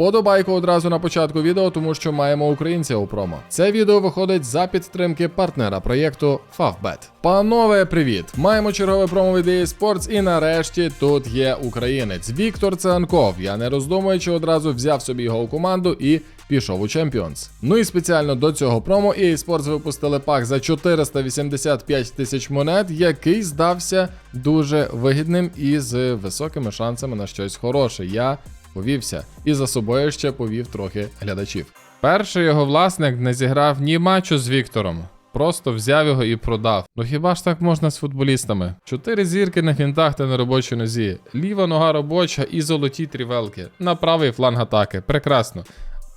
вподобайку одразу на початку відео, тому що маємо українця у промо. Це відео виходить за підтримки партнера проєкту Favbet. Панове, привіт! Маємо чергове промо від EA Sports і нарешті тут є українець Віктор Циганков. Я не роздумуючи одразу взяв собі його у команду і пішов у Champions. Ну і спеціально до цього промо EA Sports випустили пак за 485 тисяч монет, який здався дуже вигідним і з високими шансами на щось хороше. Я повівся і за собою ще повів трохи глядачів. Перший його власник не зіграв ні матчу з Віктором. Просто взяв його і продав. Ну хіба ж так можна з футболістами? Чотири зірки на фінтах та на робочій нозі. Ліва нога робоча і золоті трівелки. На правий фланг атаки. Прекрасно.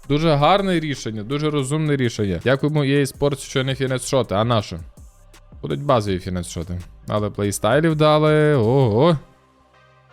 Дуже гарне рішення, дуже розумне рішення. Дякуємо EA Sports, що не фінес-шоти, а нашу. Будуть базові фінес-шоти. Але плейстайлів дали. Ого.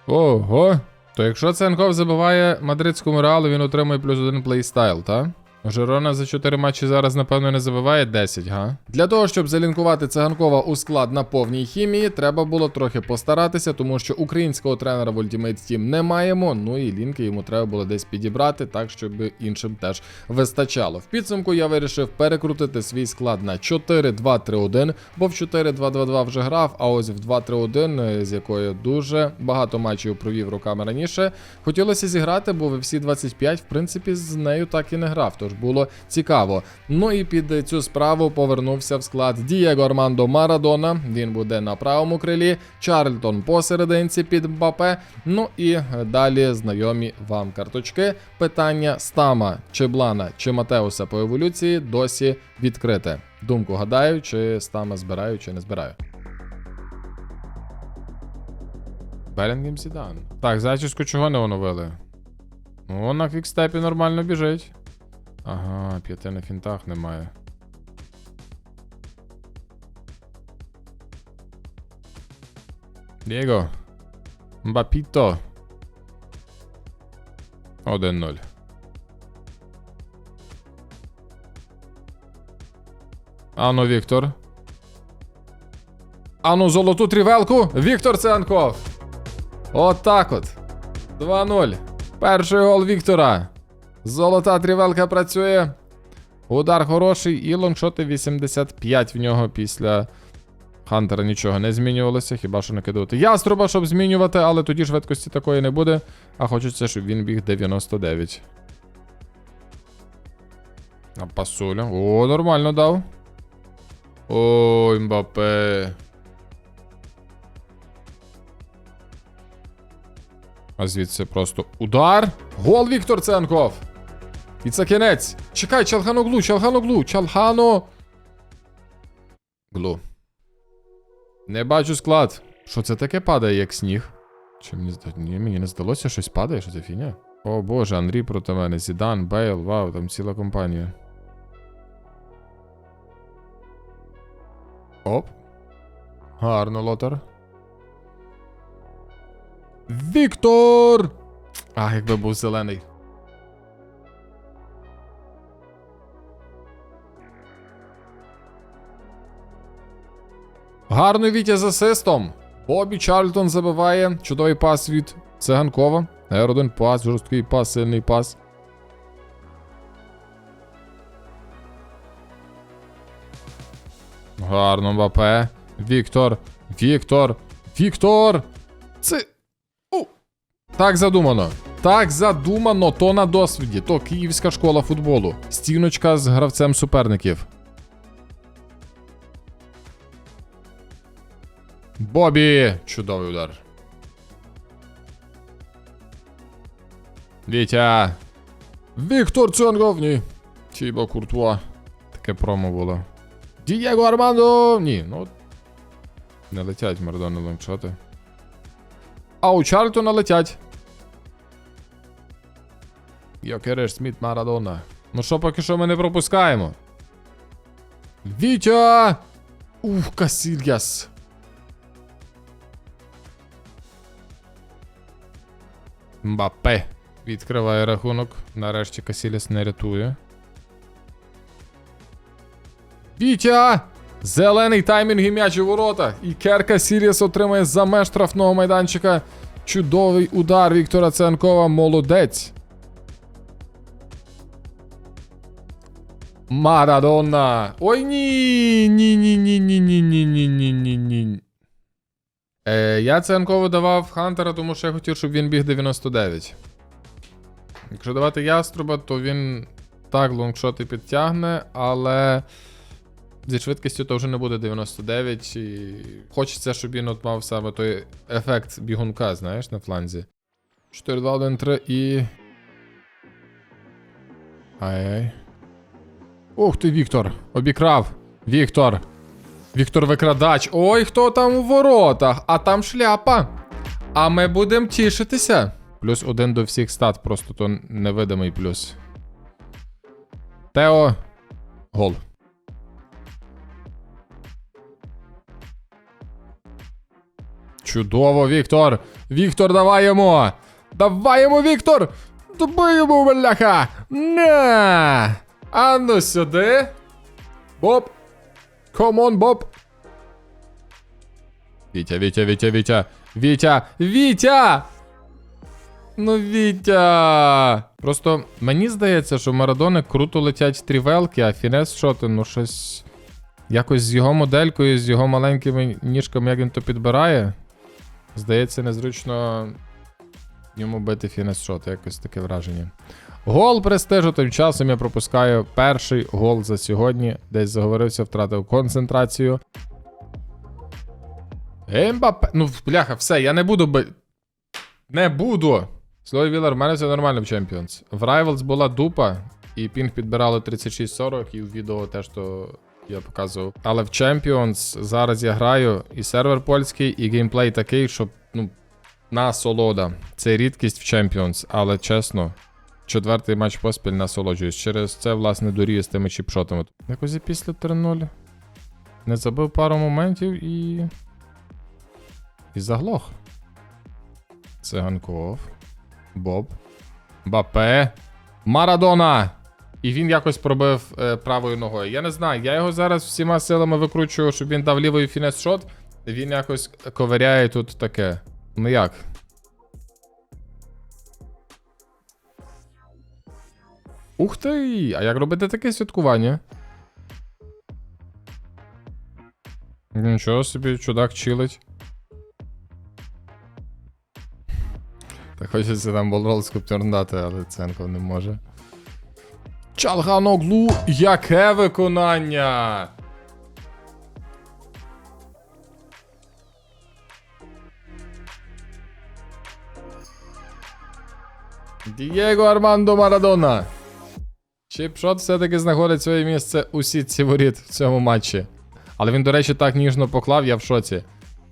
Ого. То якщо Ценков забиває мадридському реалу, він отримує плюс один плейстайл, та? Жерона за 4 матчі зараз, напевно, не забиває 10, га? Для того, щоб залінкувати циганкова у склад на повній хімії, треба було трохи постаратися, тому що українського тренера в Ultimate Team не маємо. Ну і лінки йому треба було десь підібрати, так щоб іншим теж вистачало. В підсумку я вирішив перекрутити свій склад на 4-2-3-1, бо в 4-2-2-2 вже грав, а ось в 2-3-1, е, з якою дуже багато матчів провів руками раніше. Хотілося зіграти, бо в всі 25, в принципі, з нею так і не грав. Тож було цікаво. Ну і під цю справу повернувся в склад Дієго Армандо Марадона. Він буде на правому крилі, Чарльтон посерединці під Мбапе. Ну і далі знайомі вам карточки. Питання Стама, чи Блана, чи Матеуса по еволюції досі відкрите. Думку гадаю, чи Стама збираю, чи не збираю. Белінгем Зідан. Так, зачіску чого не оновили? Ну, на квікстепі нормально біжить. Ага, п'яти на фінтах немає. Дієго. Мбапіто. 1-0. Ану, Віктор. Ану, золоту трівелку. Віктор Цианков. Отак от. 2-0. Перший гол Віктора. Золота трівелка працює. Удар хороший і лонгшоти 85 в нього після Хантера нічого не змінювалося, хіба що накидувати яструба, щоб змінювати, але тоді швидкості такої не буде. А хочеться, щоб він біг 99. На пасуля. О, нормально дав. Ой, Мбапе. А звідси просто удар. Гол Віктор Ценков. І це кінець. Чекай, Чалханоглу, Чалханоглу, Чалхано. Глу. Не бачу склад. Що це таке падає, як сніг? Чи мені, зда- Ні, мені не здалося, щось падає, що це фіня? О боже, Андрій проти мене, Зідан, Бейл, вау, там ціла компанія. Оп. Гарно, Лотар. Віктор! А, якби був зелений. Гарний Вітя з асистом. Бобі Чарльтон забиває. Чудовий пас від Циганкова. R1 пас, жорсткий пас, сильний пас. Гарно Мбапе. Віктор. Віктор. Віктор. Це. У. Так задумано. Так задумано, то на досвіді, то Київська школа футболу. Стіночка з гравцем суперників. Бобі! Чудовий удар. Вітя. Віктор Цьонгов. Ні. Тібо Куртуа. Таке промо було. Дієго Армандо! Ні, ну. Не летять Мардони лончоти. А у Чарльтона летять. Йокереш Сміт Марадона. Ну що, поки що ми не пропускаємо. Вітя! Ух, Касільяс. Мбапе. Відкриває рахунок. Нарешті Касіліс не рятує. Вітя! Зелений таймінг і м'яч у ворота. І Керка Сіріс отримає за меж штрафного майданчика. Чудовий удар Віктора Цянкова. Молодець. Марадона. Ой, ні. Ні-ні-ні-ні-ні-ні-ні-ні-ні. Е, я Ценко видавав Хантера, тому що я хотів, щоб він біг 99. Якщо давати яструба, то він так лонгшоти підтягне, але зі швидкістю то вже не буде 99. І хочеться, щоб він от мав саме той ефект бігунка, знаєш, на фланзі. 4, 2, 1, 3 і. Ай-ай. Ух ти, Віктор! Обікрав! Віктор! Віктор викрадач. Ой, хто там у воротах? А там шляпа. А ми будемо тішитися. Плюс один до всіх стат, просто то невидимий плюс. Тео. Гол. Чудово, Віктор! Віктор, давай йому! Давай йому, Віктор! Добий йому, бляха! На! А ну сюди. Боб. Комон, Боб. Вітя, Вітя, Вітя, Вітя. Вітя, Вітя! Ну, Вітя! Просто мені здається, що в Марадони круто летять трівелки, а фінес шоти, ну щось. Якось з його моделькою, з його маленькими ніжками, як він то підбирає. Здається, незручно йому бити фінес шоти, якось таке враження. Гол престижу, тим часом я пропускаю перший гол за сьогодні. Десь заговорився, втратив концентрацію. Ембапе. Ну, бляха, все, я не буду би. Не буду. Слово Вілер, в мене все нормально в Champions. В Rivals була дупа, і пінг підбирали 36-40, і в відео теж то я показував. Але в Champions зараз я граю і сервер польський, і геймплей такий, що ну, насолода. Це рідкість в Champions, але чесно, четвертий матч поспіль насолоджуюсь. Через це, власне, дорію з тими чіпшотами. Якось і після 3-0. Не забив пару моментів і. І заглох. Циганков. Боб. Бапе. Марадона! І він якось пробив е, правою ногою. Я не знаю, я його зараз всіма силами викручую, щоб він дав лівий фінес-шот. Він якось ковиряє тут таке. Ну як? Ух ти! А як робити таке святкування? Нічого собі, чудак чилить. Так хочеться там болрол скуптюрн дати, але Ценков не може. Чалганоглу, яке виконання! Дієго Армандо Марадона. Чіпшот все-таки знаходить своє місце у сітці воріт в цьому матчі. Але він, до речі, так ніжно поклав, я в шоці.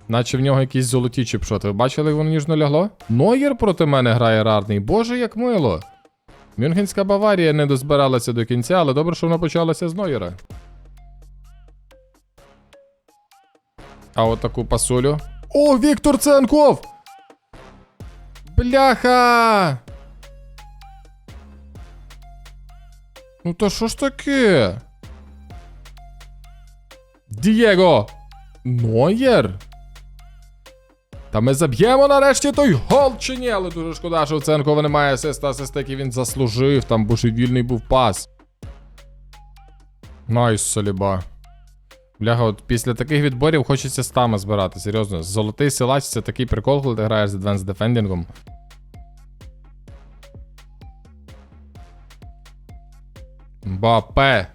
Наче в нього якісь золоті чіпшоти. Ви бачили, як воно ніжно лягло? Нойєр проти мене грає рарний. Боже, як мило. Мюнхенська Баварія не дозбиралася до кінця, але добре, що вона почалася з Нойєра. А от таку пасулю. О, Віктор Ценков! Бляха! Ну то що ж таке? Дієго! Нойєр? Та ми заб'ємо нарешті той гол чи ні, але дуже шкода, що у Ценкова немає асиста, асист, який він заслужив, там божевільний був пас. Найс, Соліба. Бляха, от після таких відборів хочеться стами збирати, серйозно. Золотий силач це такий прикол, коли ти граєш з Advanced Defending. Бапе.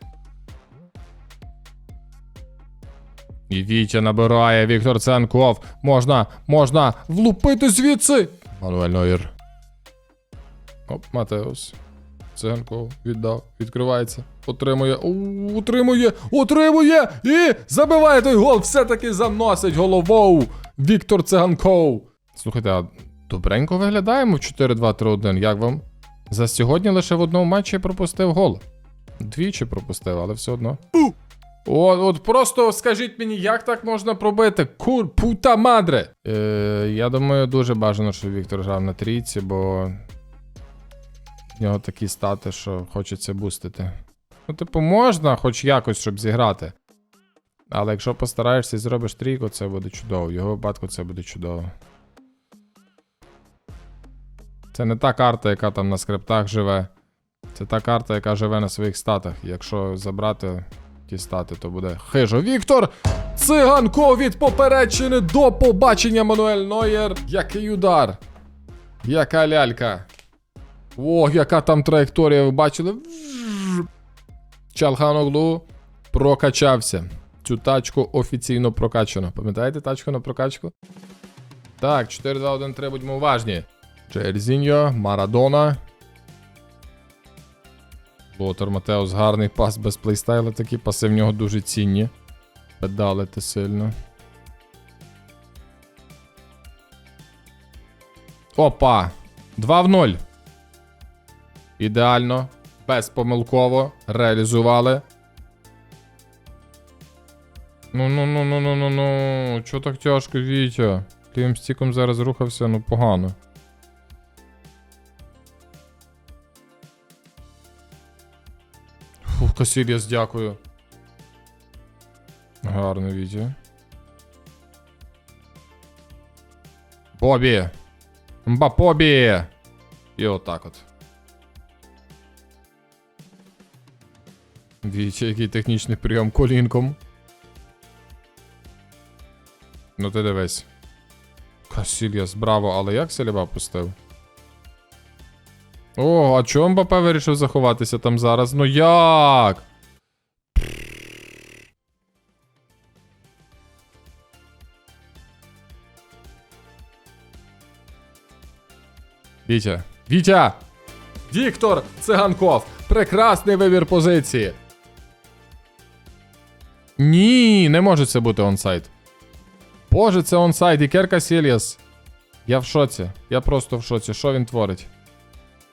І Вітя набирає Віктор Ценков. Можна, можна влупити звідси. Мануель Нойер. Оп, Матеус. Ценков віддав, відкривається. Отримує. Утримує, утримує! І забиває той гол. Все-таки заносить головою. Віктор Циганков. Слухайте, а добренько виглядаємо в 4-2-3-1. Як вам? За сьогодні лише в одному матчі пропустив гол. Двічі пропустив, але все одно. От, от просто скажіть мені, як так можна пробити? Кур, пута мадре. Е, я думаю, дуже бажано, щоб Віктор грав на трійці, бо в нього такі стати, що хочеться бустити. Ну, типу, можна хоч якось, щоб зіграти. Але якщо постараєшся і зробиш трійку, це буде чудово. Його випадку це буде чудово. Це не та карта, яка там на скриптах живе. Це та карта, яка живе на своїх статах. Якщо забрати ті стати, то буде хижо. Віктор! Циганко від попередчини до побачення Мануель Нойер. Який удар! Яка лялька! О, яка там траєкторія, ви бачили? Чалханоглу прокачався. Цю тачку офіційно прокачано. Пам'ятаєте тачку на прокачку? Так, 4, 2, 1, 3, будьмо уважні. Джерзіньо, Марадона. Лотер Матеус гарний пас без плейстайла, такі паси в нього дуже цінні. Педалити сильно. Опа! 2 в 0. Ідеально. Безпомилково. Реалізували. Ну ну ну ну ну ну ну. Чого так тяжко, Вітя? Тим стіком зараз рухався, ну погано. Фух, Касір'яс, дякую. Гарно, Вітя. Бобі! Мбапобі! І отак от. Вітя, який технічний прийом колінком. Ну ти дивись. Касільяс, браво, але як Селіба пустив? О, а чому Мбапе вирішив заховатися там зараз? Ну як? Вітя. Вітя! Віктор Циганков! Прекрасний вибір позиції. Ні, не може це бути онсайд. Боже, це онсайд, Ікер Касільяс. Я в шоці. Я просто в шоці. Що він творить?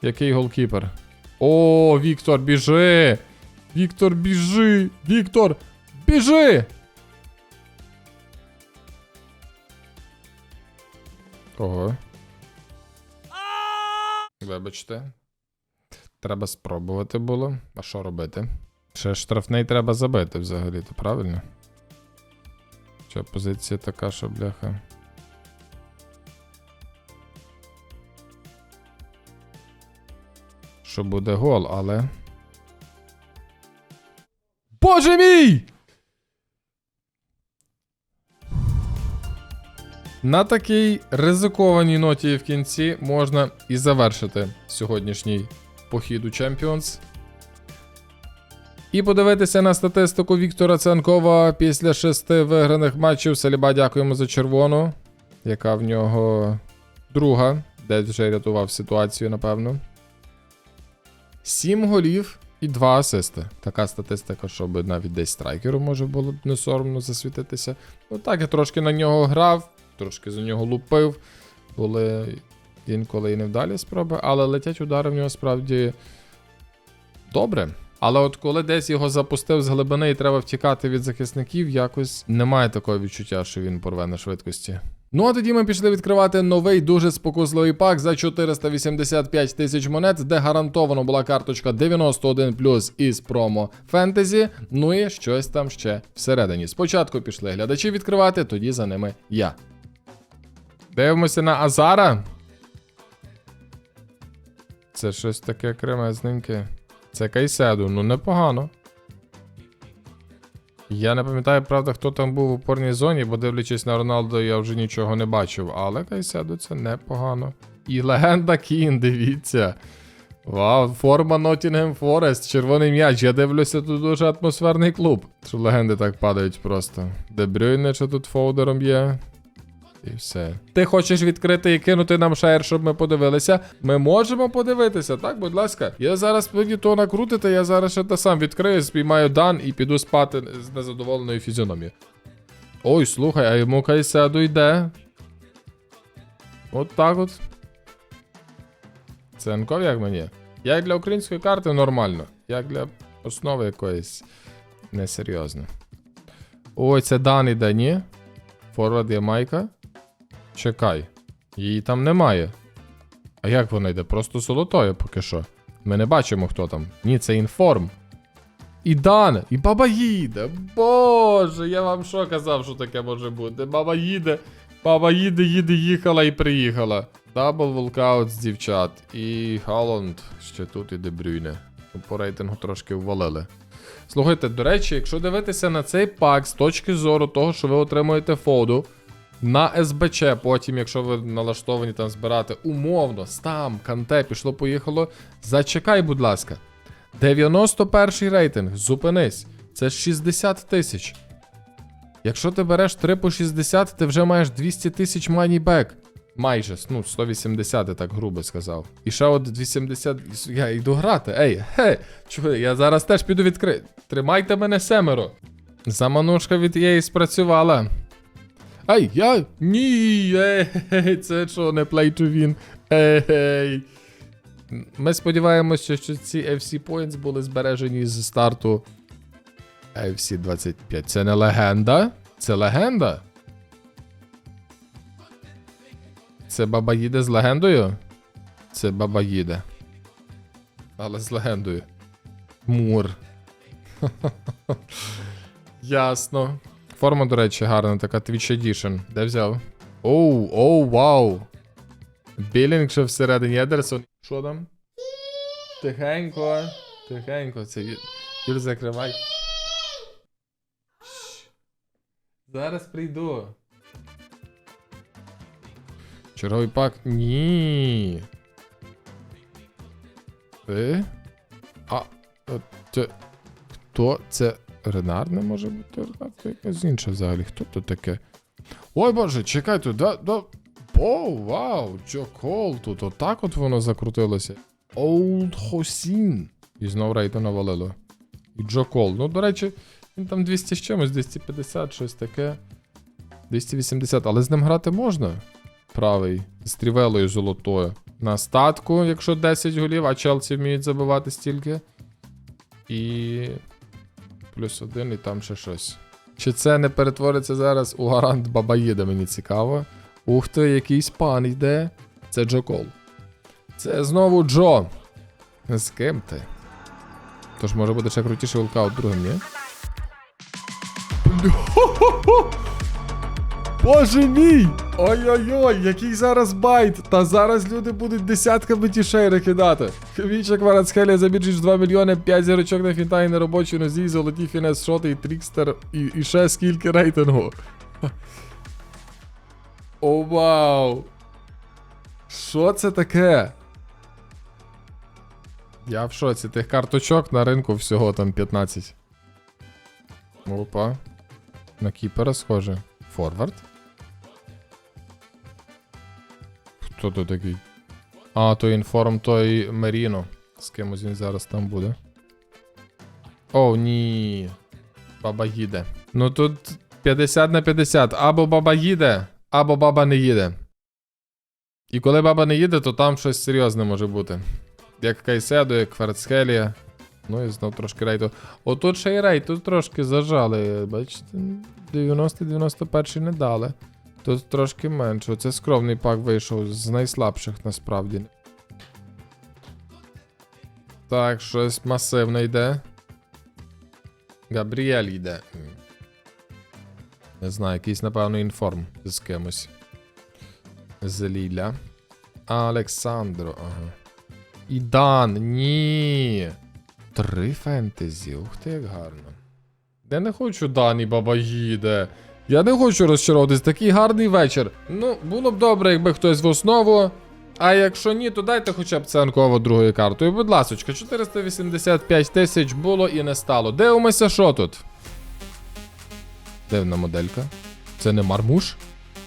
Який голкіпер? О, Віктор, біжи! Віктор, біжи! Віктор, біжи! Ого. Вибачте. Треба спробувати було. А що робити? Ще штрафний треба забити взагалі-то, правильно? Чи позиція така, що бляха. Що буде гол, але. Боже мій! На такій ризикованій ноті в кінці можна і завершити сьогоднішній похід у Champions. І подивитися на статистику Віктора Ценкова після шести виграних матчів. Саліба дякуємо за червону, яка в нього друга, де вже рятував ситуацію, напевно. Сім голів і два асисти. Така статистика, щоб навіть десь страйкеру може було б не соромно засвітитися. Ну так, я трошки на нього грав, трошки за нього лупив. Були інколи і невдалі спроби, але летять удари в нього справді добре. Але от коли десь його запустив з глибини і треба втікати від захисників, якось немає такого відчуття, що він порве на швидкості. Ну а тоді ми пішли відкривати новий дуже спокусливий пак за 485 тисяч монет, де гарантовано була карточка 91 із промо фентезі. Ну і щось там ще всередині. Спочатку пішли глядачі відкривати, тоді за ними я. Дивимося на Азара. Це щось таке кремезненьке. Це Кайседу, ну непогано. Я не пам'ятаю, правда, хто там був в опорній зоні, бо дивлячись на Роналдо, я вже нічого не бачив. Але Кайседо це непогано. І легенда Кін, дивіться. Вау, форма Nottingham Forest, червоний м'яч. Я дивлюся, тут дуже атмосферний клуб. Що легенди так падають просто. Дебрюйне, що тут фоудером є. І все. Ти хочеш відкрити і кинути нам шаєр, щоб ми подивилися? Ми можемо подивитися, так, будь ласка. Я зараз мені то накрутите, я зараз ще те сам відкрию, спіймаю дан і піду спати з незадоволеною фізіономією. Ой, слухай, а йому Кайседу йде. От так от. Ценков як мені? Як для української карти нормально. Як для основи якоїсь несерйозно. Ой, це дан іде, ні? Форвард є майка. Чекай. Її там немає. А як вона йде? Просто золотою поки що. Ми не бачимо, хто там. Ні, це інформ. І Дан, і баба їде. Боже, я вам що казав, що таке може бути? Баба їде. Баба їде, їде, їхала і приїхала. Дабл волкаут з дівчат. І Халанд ще тут і Дебрюйне. Ну, По рейтингу трошки ввалили. Слухайте, до речі, якщо дивитися на цей пак з точки зору того, що ви отримуєте фоду на СБЧ, потім, якщо ви налаштовані там збирати умовно, стам, канте, пішло, поїхало. Зачекай, будь ласка. 91 рейтинг, зупинись. Це 60 тисяч. Якщо ти береш 3 по 60, ти вже маєш 200 тисяч манібек. Майже, ну, 180, я так грубо сказав. І ще от 80. Я йду грати. Ей, хе, чого, я зараз теж піду відкрити. Тримайте мене семеро. Заманушка від її спрацювала. Ай, я. Ні, ей, це що, не play to win. Ей. Ми сподіваємося, що ці FC Points були збережені з старту FC 25. Це не легенда? Це легенда? Це баба їде з легендою? Це баба їде. Але з легендою. Мур. Ясно. Форма, до речі, гарна, така Twitch Edition. Де взяв? Оу, оу, вау. Білінг ще всередині Едерсон. Що там? Тихенько. Тихенько. Це Юр, закривай. Зараз прийду. Черговий пак. Ні. Ти? А. Це. Хто це? Ренар не може бути Ренар? Це якась інша взагалі. Хто тут таке? Ой боже, чекай тут, да, да. О, вау, Джокол, тут отак от воно закрутилося. Олд Хосін. І знов рейду навалило. І Джокол. Ну, до речі, він там 200 з чимось, 250, щось таке. 280, але з ним грати можна. Правий. З трівелою золотою. На статку, якщо 10 голів, а Челсі вміють забивати стільки. І. Плюс один, і там ще щось. Чи це не перетвориться зараз у гарант Бабаїда, мені цікаво. Ух ти, якийсь пан йде. Це Джо Кол. Це знову Джо. З ким ти? Тож може буде ще крутіший волкаут другим, ні? Боже мій! Ой-ой-ой, який зараз байт! Та зараз люди будуть десятками тішейри кидати. Віча Кварацхелія за біржі 2 мільйони, 5 зірочок на фінта і на робочій нозі, золоті фінес, шоти і трікстер, і, і ще скільки рейтингу. О, вау! Що це таке? Я в шоці, тих карточок на ринку всього там 15. Опа. На кіпера схоже. Форвард? Хто то такий? А, то інформ той Меріно. З кимось він зараз там буде. О, ні. Баба їде. Ну тут 50 на 50. Або баба їде, або баба не їде. І коли баба не їде, то там щось серйозне може бути. Як Кайседо, як Ферцхелія. Ну і знов трошки рейту. Отут ще й рейт, тут трошки зажали. Бачите, 90-91 не дали. Тут трошки менше. Це скромний пак вийшов з найслабших насправді. Так, щось масивне йде. Габріель йде. Не знаю, якийсь, напевно, інформ з кимось. З Ліля. Александро, ага. І Дан, ні. Три фентезі, ух ти, як гарно. Я не хочу Дані баба їде. Я не хочу розчаровуватись, такий гарний вечір. Ну, було б добре, якби хтось в основу. А якщо ні, то дайте хоча б ценково другою картою. Будь ласочка, 485 тисяч було і не стало. Дивимося, що тут. Дивна моделька. Це не мармуш?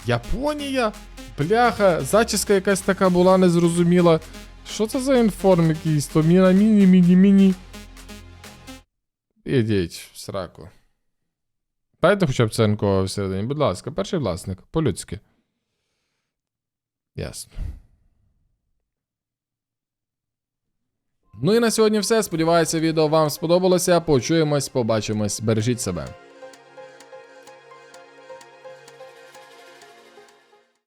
Японія? Бляха, зачіска якась така була незрозуміла. Що це за інформ якийсь? То міна міні, міні, міні. Ідіть в сраку. Дайте хоча б ценко всередині, будь ласка, перший власник, по-людськи. Ясно. Ну і на сьогодні все. Сподіваюся, відео вам сподобалося. Почуємось, побачимось. Бережіть себе.